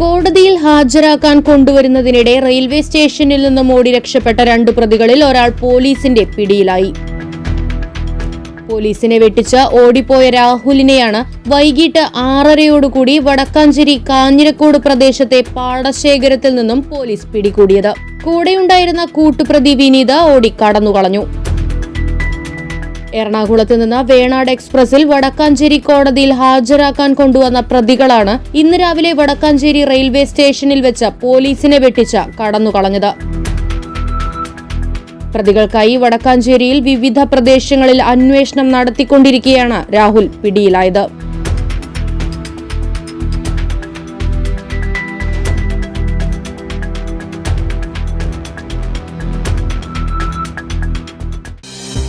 കോടതിയിൽ ഹാജരാക്കാൻ കൊണ്ടുവരുന്നതിനിടെ റെയിൽവേ സ്റ്റേഷനിൽ നിന്നും ഓടി രക്ഷപ്പെട്ട രണ്ട് പ്രതികളിൽ ഒരാൾ പോലീസിന്റെ പിടിയിലായി. പോലീസിനെ വെട്ടിച്ച് ഓടിപ്പോയ രാഹുലിനെയാണ് വൈകിട്ട് ആറരയോടുകൂടി വടക്കാഞ്ചേരി കാഞ്ഞിരക്കോട് പ്രദേശത്തെ പാടശേഖരത്തിൽ നിന്നും പോലീസ് പിടികൂടിയത്. കൂടെയുണ്ടായിരുന്ന കൂട്ടുപ്രതി വിനീത ഓടി കടന്നുകളഞ്ഞു. എറണാകുളത്ത് നിന്ന് വേണാട് എക്സ്പ്രസിൽ വടക്കാഞ്ചേരി കോടതിയിൽ ഹാജരാക്കാൻ കൊണ്ടുവന്ന പ്രതികളാണ് ഇന്ന് രാവിലെ വടക്കാഞ്ചേരി റെയിൽവേ സ്റ്റേഷനിൽ വെച്ച് പോലീസിനെ വെട്ടിച്ച് കടന്നുകളഞ്ഞത്. പ്രതികൾക്കായി വടക്കാഞ്ചേരിയിൽ വിവിധ പ്രദേശങ്ങളിൽ അന്വേഷണം നടത്തിക്കൊണ്ടിരിക്കെയാണ് രാഹുൽ പിടിയിലായത്.